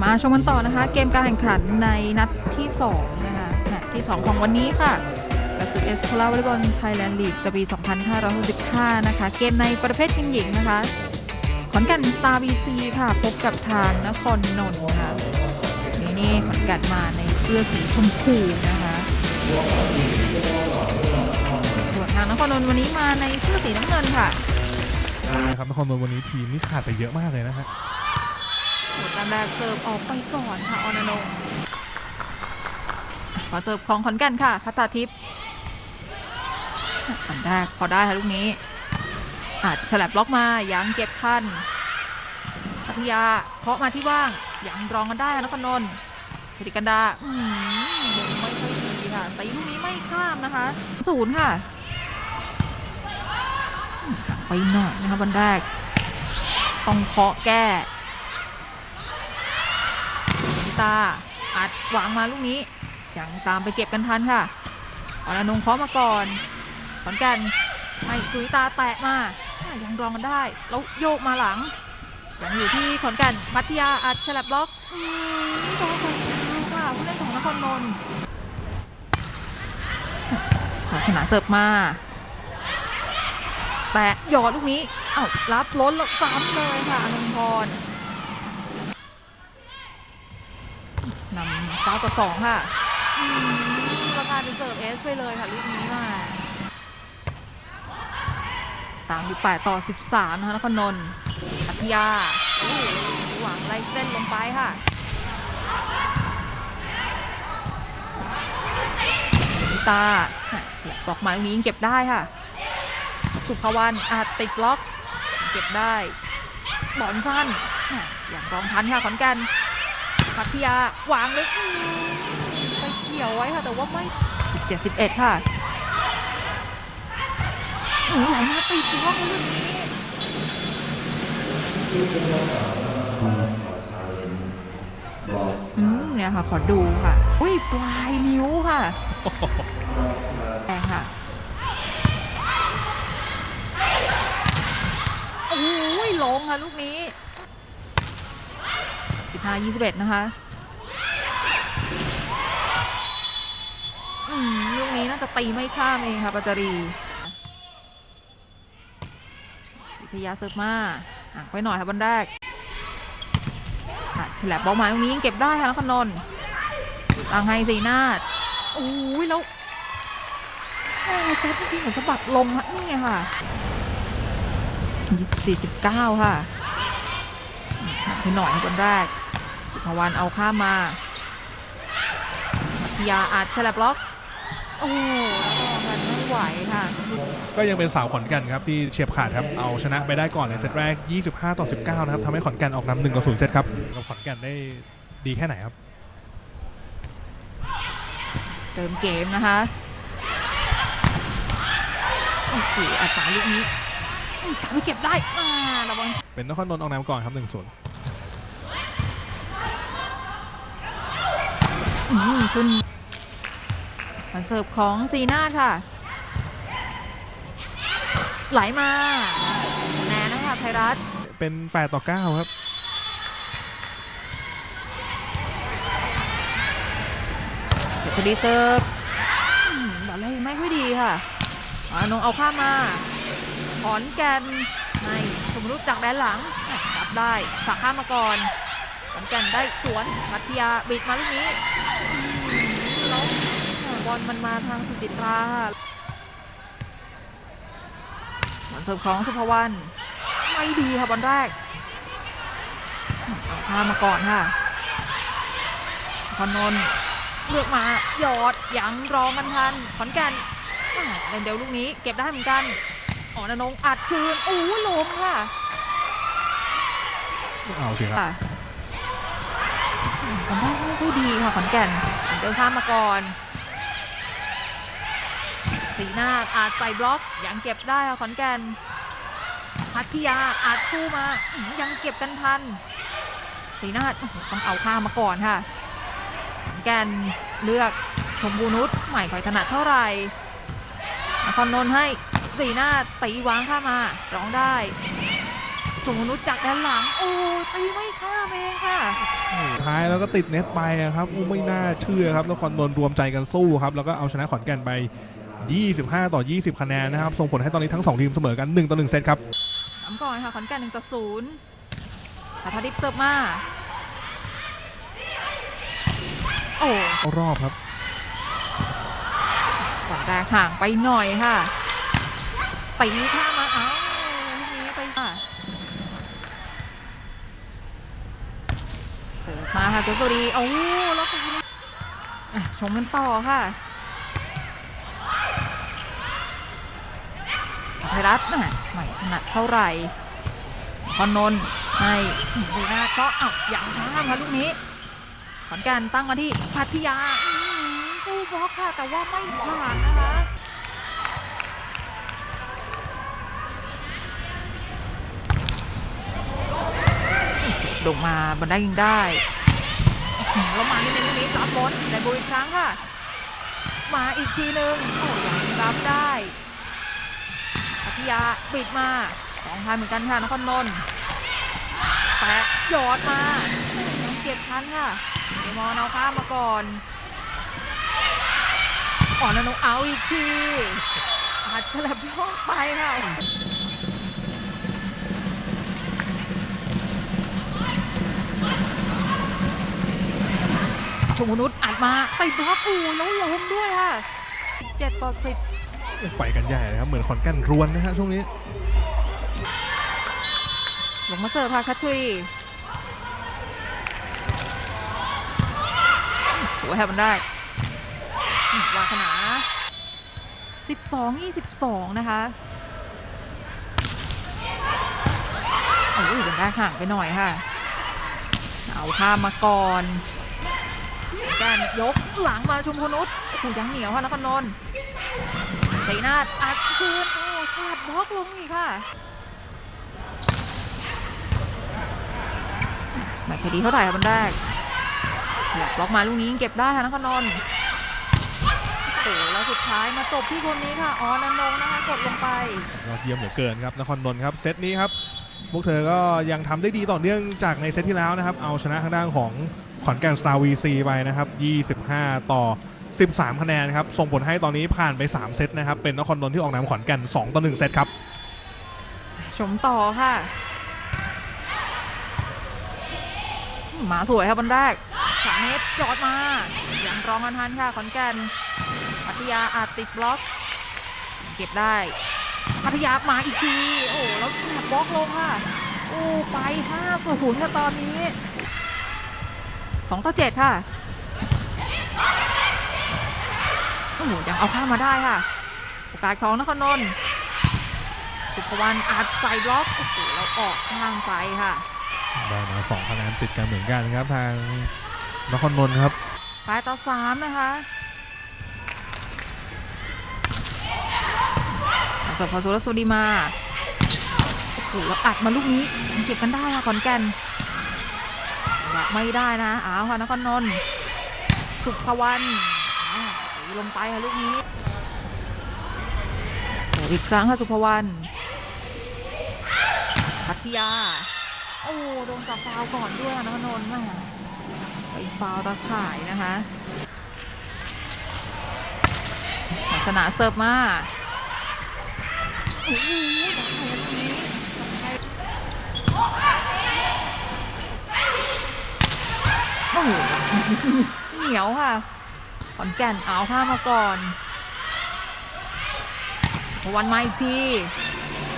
มาชมกันต่อนะคะ เกมการแข่งขันในนัดที่2นะคะแมตช์ที่ 2 ของวันนี้ค่ะ กับศึกเอสโคลาวอลเลย์บอลไทยแลนด์ลีกจะปี 2565 นะคะ เกมในประเภททีมหญิงนะคะ ขอนแก่นสตาร์บีซีค่ะ พบกับทางนครนนท์ค่ะนี่นี่ขอนแก่นมาในเสื้อสีชมพูนะคะส่วนทางนครนนท์วันนี้มาในเสื้อสีน้ำเงินค่ะนะครับนครนนท์วันนี้ทีมนี่ขาดไปเยอะมากเลยนะฮะ โหดแรกเสิร์ฟออกไปก่อนค่ะออนอนงขอเสิร์ฟของขอนแก่นค่ะพัตตาทิพย์อันแรกพอได้ค่ะลูกนี้อาจฉลับบล็อกมายังเก็บทันพัทยาเคาะมาที่ว่างยังรองกันได้ค่ะนครนนท์สริกันดาอืมไม่ค่อยดีค่ะตีลูกนี้ไม่ข้ามนะคะศูนย์ค่ะไปหน่อยนะคะวันแรกต้องเคาะแก้ นิตา อัดวางมาลูกนี้ ยังตามไปเก็บกันทันค่ะอรนงเคาะมาก่อนขอนแก่นให้สุนิตาแตะมา ยังรองกันได้ แล้วโยกมาหลัง ยังอยู่ที่ขอนแก่นพัทยาอัดฉลับบล็อกอืมโดนใส่เท้าค่ะผู้เล่นของนครนนท์ขอชนะเสิร์ฟมาแตะหยอดลูกนี้ เอ้ารับล้นแล้วซ้ำเลยค่ะอนงพร นำเก้าต่อสองค่ะอืมแล้วกายเป็นเสิร์ฟเอสไปเลยค่ะลูกนี้มาตามอยู่8ต่อ13นะคะนครนนท์ปัทยาหวังไล่เส้นลงไปค่ะสุนิตาอะเฉีบบล็อกมาลูกนี้ยังเก็บได้ค่ะ สุภวรรณอาจติดล็อก เก็บได้บอลสั้นอะอย่างรองทันค่ะขอนแก่น พัทยาวางเลยอืมไปเกี่ยวไว้ค่ะ แต่ว่าไม่ 17 11 ค่ะโอ้โหไหลมาติดบล็อกลูกนี้อืมเนี่ยค่ะ ขอดูค่ะ อุ้ยปลายนิ้วค่ะแรงค่ะโอ้ยลงค่ะลูกนี้ 15 21 นะคะอืมลูกนี้น่าจะตีไม่ข้ามเองค่ะปัจจรีวิชยาเซิร์ฟมาห่างไปหน่อยค่ะบอลแรกฉลับบอลมาตรงนี้ยังเก็บได้ค่ะนคนนท์ตังไฮสีนาดโอ้ยแล้วแม่แจ๊ดเมื่อกี้เหมือนสะบัดลงค่ะนี่ค่ะ24 19ค่ะห่างไปหน่อยค่ะบอลแรก สุภวรรณเอาข้ามมาพัทยาอัดฉลับล็อก โอ้โหแล้วก็มันไม่ไหวค่ะ ก็ยังเป็นสาวขอนแก่นครับ ที่เฉียบขาดครับ เอาชนะไปได้ก่อนในเซตแรก 25 ต่อ 19 นะครับทำให้ขอนแก่นออกนำ1ต่อ0เซตครับกับขอนแก่นได้ดีแค่ไหนครับ เติมเกมนะคะโอ้โหอัตราลูกนี้อืมไม่เก็บได้อ่าระวังเป็นนครนนท์ออกนำก่อนครับ1 0อืม ขึ้นมันเสิร์ฟของซีนาทค่ะ ไหลมาแนนนะคะไทยรัฐเป็น 8 ต่อ 9 ครับ เดี๋ยวพอดีเซิร์ฟอืมบอลเล่ไม่ค่อยดีค่ะอานงเอาข้ามมาขอนแก่นให้สมรุปจากแดนหลังอะรับได้ฝากข้ามมาก่อน ขอนแก่นได้สวนพัทยาบิดมาลูกนี้อืมแล้วอะบอลมันมาทางสุจิตราค่ะบอลเสิร์ฟของสุภวรรณไม่ดีค่ะบอลแรกเอาข้ามมาก่อนค่ะพอนนท์เลือกมาหยอดยังรองกันทันขอนแก่นอ่าเล่นเดียวลูกนี้เก็บได้เหมือนกันอ๋อนนงอัดคืนโอ้ลงค่ะเอาสิครับค่ะ ทำได้ไม่ค่อยดีค่ะขอนแก่น เดินข้ามมาก่อน สีหน้าอาจใส่บล็อกยังเก็บได้ค่ะขอนแก่นพัทยาอาจสู้มา ยังเก็บกันทัน สีหน้าต้องเอาข้ามมาก่อนค่ะขอนแก่นเลือกชมพูนุชใหม่ค่อยถนัดเท่าไหร่นครนนท์ให้สีหน้าตีวางข้ามา ร้องได้ชมพูนุชจากด้านหลัง โอ้ตีไม่ เองค่ะสุดท้ายแล้วก็ติดเน็ตไปอะครับอู้ไม่น่าเชื่อครับนครนนท์รวมใจกันสู้ครับแล้วก็เอาชนะขอนแก่นไป 25 ต่อ 20 คะแนนนะครับส่งผลให้ตอนนี้ทั้ง 2 ทีมเสมอกัน 1 ต่อ 1 เซตครับน้ำก่อนค่ะขอนแก่นหนึ่งต่อศูนย์พัทดิบเสิร์ฟมาโอ้เข้ารอบครับก่อนแรกห่างไปหน่อยค่ะตีข้ามมาเอ้าลูกนี้ไปค่ะ เสิร์ฟ มาค่ะสิร์ฟสวัสดีโอ้แล้วก็อะชมกันต่อค่ะไทยรัฐแหม่ไม่ถนัดเท่าไหร่พอนนท์ให้ดีนาก็เอ้าอย่างข้ามค่ะลูกนี้ขอนก่นตั้งมาที่พัทยาสู้บล็อกค่ะ แต่ว่าไม่ผ่านนะคะเสียบลงมาบนได้ยิงได้ แล้วมาที่เน้นตรงนี้รับบอลได้โบอีกครั้งค่ะ มาอีกทีหนึ่งโอ้ยังรับได้พัทยาปิดมาสองทันเหมือนกันค่ะนครนนท์แปะหยอดมายังเก็บทันค่ะเดมอนเอาข้ามมาก่อนอ่อนนนเอาอีกทีอาจจะแลบลอกไปค่ะ ชมพนุษย์อัดมาติดบล็อกอูแล้วล้มด้วยค่ะเจ็ดต่อสิบไปกันใหญ่เลยครับ เหมือนขอนแก่นรวนนะฮะช่วงนี้ ลงมาเสิร์ฟค่ะคัตทรีสวยให้มันได้อืมวาสนา12 22นะคะโอ้ยเป็นได้ห่างไปหน่อยค่ะ เอาข้ามมาก่อน แกนยกหลังมาชุมพนุษย์โอ้โหยังเหนียวค่ะนครนนท์ชัยนาทอัดคืนโอ้ฉลาดบล็อกลงอีกค่ะไม่ค่อยดีเท่าไหร่ค่ะบันแรกฉลับบล็อกมาลูกนี้เก็บได้ค่ะนครนนท์โอ้แล้วสุดท้ายมาจบที่คนนี้ค่ะอ๋อนันงค์นะคะกดลงไปยอดเยี่ยมเหลือเกินครับนครนนท์ครับเซตนี้ครับพวกเธอก็ยังทำได้ดีต่อเนื่องจากในเซตที่แล้วนะครับ เอาชนะทางด้านของ ขอนแก่นสตาร์วีซีไปนะครับ 25 ต่อ 13 คะแนนครับ ส่งผลให้ตอนนี้ผ่านไป 3 เซตนะครับ เป็นนครนนท์ที่ออกนำขอนแก่น 2 ต่อ 1 เซตครับ ชมต่อค่ะหมาสวยครับบันแรกสามเมตรยอดมา ยังรองกันทันค่ะ ขอนแก่นพัทยาอาจติดบล็อก เก็บได้พัทยามาอีกที โอ้แล้วฉลับบล็อกลงค่ะ โอ้ ไป5ศูนค่ะตอนนี้ 2 ต่อ 7 ค่ะโอ้โหยังเอาข้ามมาได้ค่ะ โอกาสของนครนนท์สุภวรรณอัดใส่บล็อกโอ้โหแล้วออกข้างไปค่ะได้มา2คะแนนติดกันเหมือนกันครับทางนครนนท์ครับแปดต่อสามนะคะสพสุรสวัสดีมาโอ้โหแล้วอัดมาลูกนี้ยังเก็บกันได้ค่ะขอนแก่น และไม่ได้นะอ้าวค่ะนครนนท์สุภวรรณตีลงไปค่ะลูกนี้เสิร์ฟอีกครั้งค่ะสุภวรรณพัทยา โอ้โดนจับฟาวก่อนด้วยค่ะนครนนท์แม่ไปฟาวตะข่ายนะคะลักษณะเสิร์ฟมาโอ้โหดักไปแบบนี้ โอ้เหนียวค่ะขอนแก่นเอาข้ามาก่อนวันมาอีกที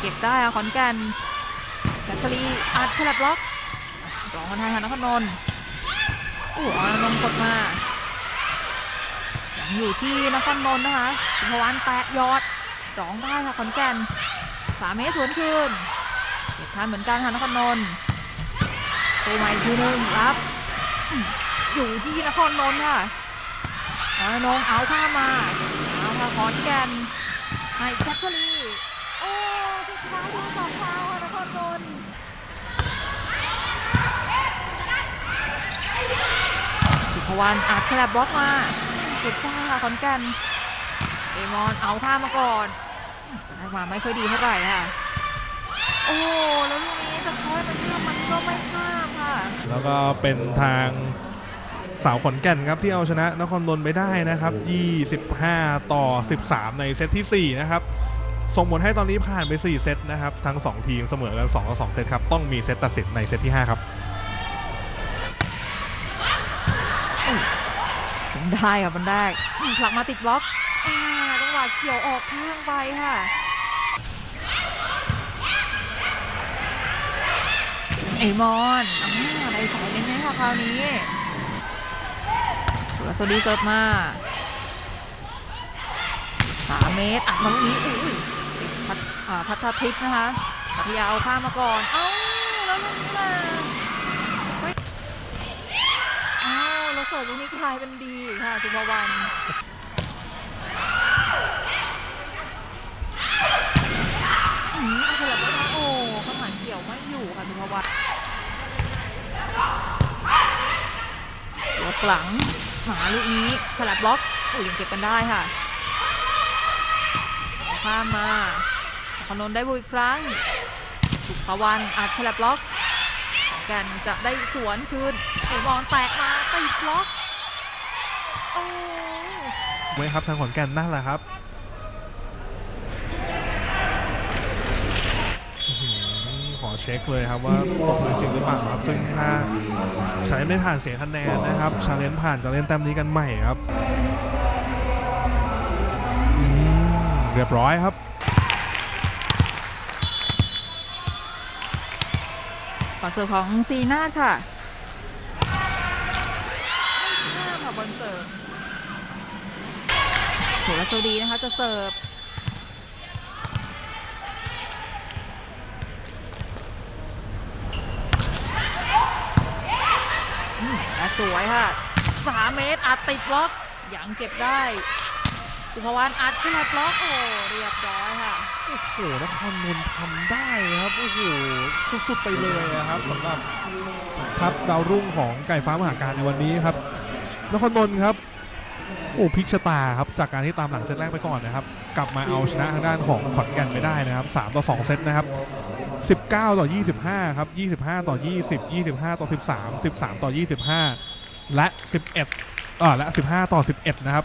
เก็บได้ค่ะขอนแก่นแบตเตอรีอัดฉลับล็อกรองกันทางนครนนท์โอ้อานนท์กดมายังอยู่ที่นครนนท์นะคะสุภวรรณแตะยอดร้องได้ค่ะขอนแก่นสามเมตรสวนคืนเก็บทันเหมือนกันค่ะนครนนท์สู้มาอีกทีหนึงรับ อยู่ที่นครนนท์ค่ะนนท์เอาข้ามาเอาค่ะขอนแก่นให้แบตเตอรีโอ้สุดท้ายโดนสองฟาวค่ะนครนนท์สุภวรรณอัดแฉลบบล็อกมาสุดท้ายค่ะขอนแก่นเอมอนเอาท่ามาก่อนมาไม่ค่อยดีเท่าไหร่ค่ะ โอ้แล้วลูกนี้จะคอยมันข้ามมันก็ไม่ข้ามค่ะ แล้วก็เป็นทางสาวขอนแก่นครับที่เอาชนะนครนนท์ไปได้นะครับ 25 ต่อ 13 ในเซตทีสี่ 4 นะครับ ส่งผลให้ตอนนี้ผ่านไป 4 เซตนะครับ ทั้ง 2 ทีมเสมอกัน 2 ต่อ 2 เซตครับ ต้องมีเซตตัดสินในเซตที่ 5 ครับ ได้ค่ะมันได้ผลักมาติดบล็อกอ่าจังหวะเกี่ยวออกข้างไปค่ะ ไอมอนอ่าได้สายเน้นๆค่ะคราวนี้สุรสดีเซิร์ฟมาสามเมตรอัดมาลูกนี้อุ้ยพัดอ่าพัททิพย์นะคะพัทยาเอาข้ามมาก่อน เอ้า แล้วลูกนี้ล่ะเฮ้ยอ้าวแล้วเสิร์ฟลูกนี้กลายเป็นดีค่ะสุภวรรณอืมเอาสลับแล้วนะโอ้ข้างหลังเกี่ยวไม่อยู่ค่ะสุภวรรณย กหลังหมาลูกนี้ฉลับบล็อกอุ้ยังเก็บกันได้ค่ะข้ามมาพนนได้บุอีกครั้ง สุภวรรณอัดฉลับบล็อกขอนแกันจะได้สวนคืนไอบอลแตกมาติดบล็อกโอ้ไว้ครับทางขอนแก่นนั่นแหละครับอื้อหือขอ เช็คเลยครับว่าตกพื้นจริงหรือเปล่าครับ ซึ่งถ้าชาเลนไม่ผ่านเสียคะแนนนะครับชาเลนผ่านจะเล่นแต้มนี้กันใหม่ครับอืมเรียบร้อยครับก่อนเสิร์ฟของซีนาทค่ะไม่ข้ามค่ะบอลเสิร์ฟสุรสดีนะคะจะเสิร์ฟอืมและ สวยค่ะสามเมตรอัดติดบล็อกยังเก็บได้ สุภวรรณอัดฉลับบล็อกโอ้เรียบร้อยค่ะโอ้โหนครนนท์ทำได้ครับโอ้โหสุดๆไปเลยนะครับสำหรับทัพดาวรุ่งของไก่ฟ้ามหาการในวันนี้ครับ นครนนท์ครับโอ้พลิกชะตาครับจากการที่ตามหลังเซตแรกไปก่อนนะครับ กลับมาเอาชนะทางด้านของขอนแก่นไปได้นะครับ3ต่อ2เซตนะครับ 19 ต่อ 25 ครับ 25 ต่อ 20 25 ต่อ 13 13 ต่อ 25 และ 11อ่าและ 15 ต่อ 11 นะครับ